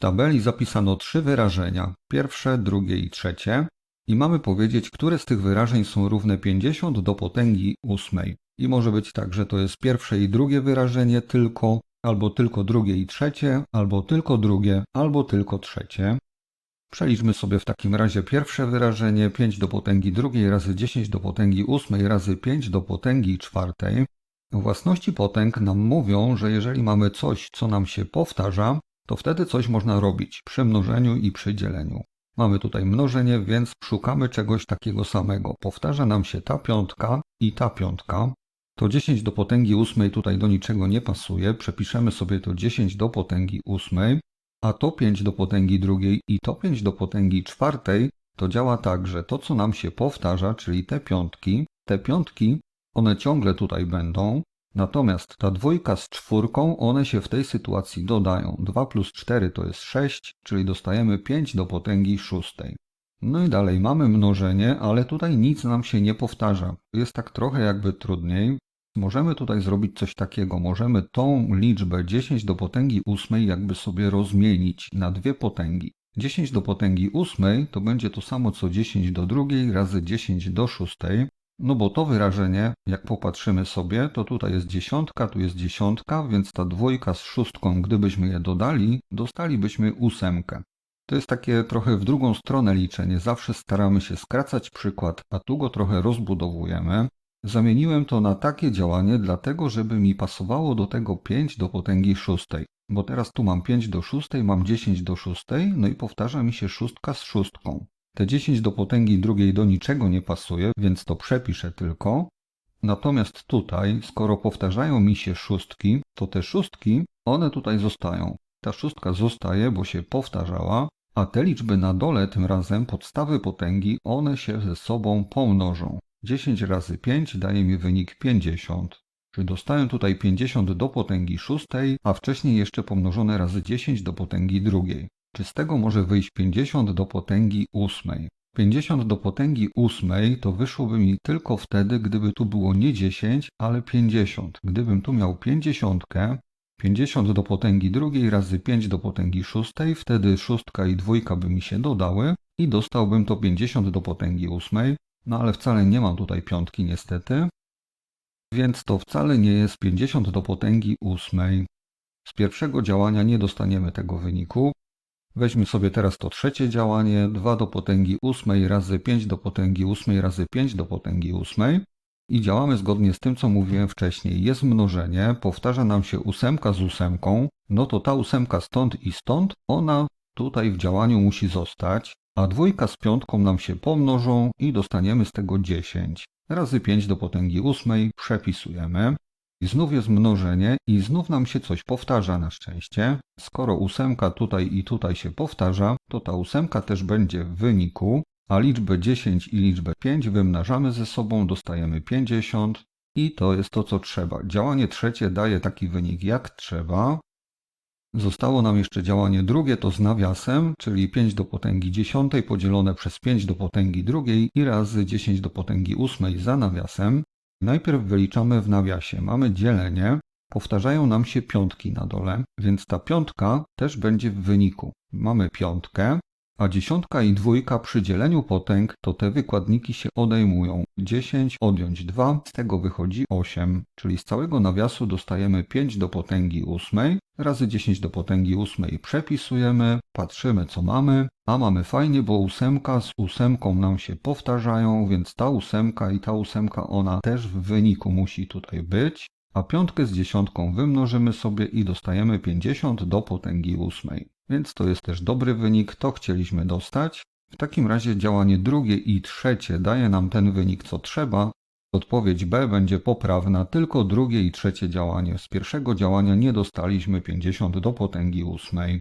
tabeli zapisano trzy wyrażenia, pierwsze, drugie i trzecie, i mamy powiedzieć, które z tych wyrażeń są równe 50 do potęgi ósmej. I może być tak, że to jest pierwsze i drugie wyrażenie tylko, albo tylko drugie i trzecie, albo tylko drugie, albo tylko trzecie. Przeliczmy sobie w takim razie pierwsze wyrażenie 5 do potęgi drugiej razy 10 do potęgi ósmej razy 5 do potęgi czwartej. Własności potęg nam mówią, że jeżeli mamy coś, co nam się powtarza, to wtedy coś można robić przy mnożeniu i przy dzieleniu. Mamy tutaj mnożenie, więc szukamy czegoś takiego samego. Powtarza nam się ta piątka i ta piątka. To 10 do potęgi ósmej tutaj do niczego nie pasuje. Przepiszemy sobie to 10 do potęgi ósmej, a to 5 do potęgi drugiej i to 5 do potęgi czwartej to działa tak, że to co nam się powtarza, czyli te piątki, te piątki, one ciągle tutaj będą, Natomiast ta dwójka z czwórką, one się w tej sytuacji dodają. 2 plus 4 to jest 6, czyli dostajemy 5 do potęgi szóstej. No i dalej mamy mnożenie, ale tutaj nic nam się nie powtarza. Jest tak trochę jakby trudniej. Możemy tutaj zrobić coś takiego. Możemy tą liczbę 10 do potęgi ósmej jakby sobie rozmienić na dwie potęgi. 10 do potęgi ósmej to będzie to samo co 10 do drugiej razy 10 do szóstej. No bo to wyrażenie, jak popatrzymy sobie, to tutaj jest dziesiątka, tu jest dziesiątka, więc ta dwójka z szóstką, gdybyśmy je dodali, dostalibyśmy ósemkę. To jest takie trochę w drugą stronę liczenie. Zawsze staramy się skracać przykład, a tu go trochę rozbudowujemy. Zamieniłem to na takie działanie, dlatego żeby mi pasowało do tego 5 do potęgi szóstej. Bo teraz tu mam 5 do szóstej, mam 10 do szóstej, no i powtarza mi się szóstka z szóstką. Te 10 do potęgi drugiej do niczego nie pasuje, więc to przepiszę tylko. Natomiast tutaj, skoro powtarzają mi się szóstki, to te szóstki, one tutaj zostają. Ta szóstka zostaje, bo się powtarzała, a te liczby na dole tym razem podstawy potęgi, one się ze sobą pomnożą. 10 razy 5 daje mi wynik 50. Czyli dostałem tutaj 50 do potęgi szóstej, a wcześniej jeszcze pomnożone razy 10 do potęgi drugiej. Czy z tego może wyjść 50 do potęgi ósmej? 50 do potęgi ósmej to wyszłoby mi tylko wtedy, gdyby tu było nie 10, ale 50. Gdybym tu miał 50, 50 do potęgi drugiej razy 5 do potęgi szóstej, wtedy szóstka i dwójka by mi się dodały i dostałbym to 50 do potęgi ósmej, no ale wcale nie mam tutaj piątki niestety, więc to wcale nie jest 50 do potęgi ósmej. Z pierwszego działania nie dostaniemy tego wyniku, Weźmy sobie teraz to trzecie działanie, 2 do potęgi ósmej razy 5 do potęgi ósmej razy 5 do potęgi ósmej i działamy zgodnie z tym, co mówiłem wcześniej. Jest mnożenie, powtarza nam się ósemka z ósemką, no to ta ósemka stąd i stąd, ona tutaj w działaniu musi zostać, a dwójka z piątką nam się pomnożą i dostaniemy z tego 10. Razy 5 do potęgi ósmej przepisujemy. I znów jest mnożenie i znów nam się coś powtarza na szczęście. Skoro ósemka tutaj i tutaj się powtarza, to ta ósemka też będzie w wyniku, a liczbę 10 i liczbę 5 wymnażamy ze sobą, dostajemy 50 i to jest to, co trzeba. Działanie trzecie daje taki wynik jak trzeba. Zostało nam jeszcze działanie drugie, to z nawiasem, czyli 5 do potęgi dziesiątej podzielone przez 5 do potęgi drugiej i razy 10 do potęgi ósmej za nawiasem. Najpierw wyliczamy w nawiasie. Mamy dzielenie, powtarzają nam się piątki na dole, więc ta piątka też będzie w wyniku. Mamy piątkę, a dziesiątka i dwójka przy dzieleniu potęg to te wykładniki się odejmują. 10 odjąć 2, z tego wychodzi 8, czyli z całego nawiasu dostajemy 5 do potęgi ósmej, razy 10 do potęgi ósmej przepisujemy, patrzymy co mamy, a mamy fajnie, bo ósemka z ósemką nam się powtarzają, więc ta ósemka i ta ósemka ona też w wyniku musi tutaj być, a piątkę z dziesiątką wymnożymy sobie i dostajemy 50 do potęgi ósmej. Więc to jest też dobry wynik, to chcieliśmy dostać. W takim razie działanie drugie i trzecie daje nam ten wynik, co trzeba. Odpowiedź B będzie poprawna, tylko drugie i trzecie działanie. Z pierwszego działania nie dostaliśmy 50 do potęgi ósmej.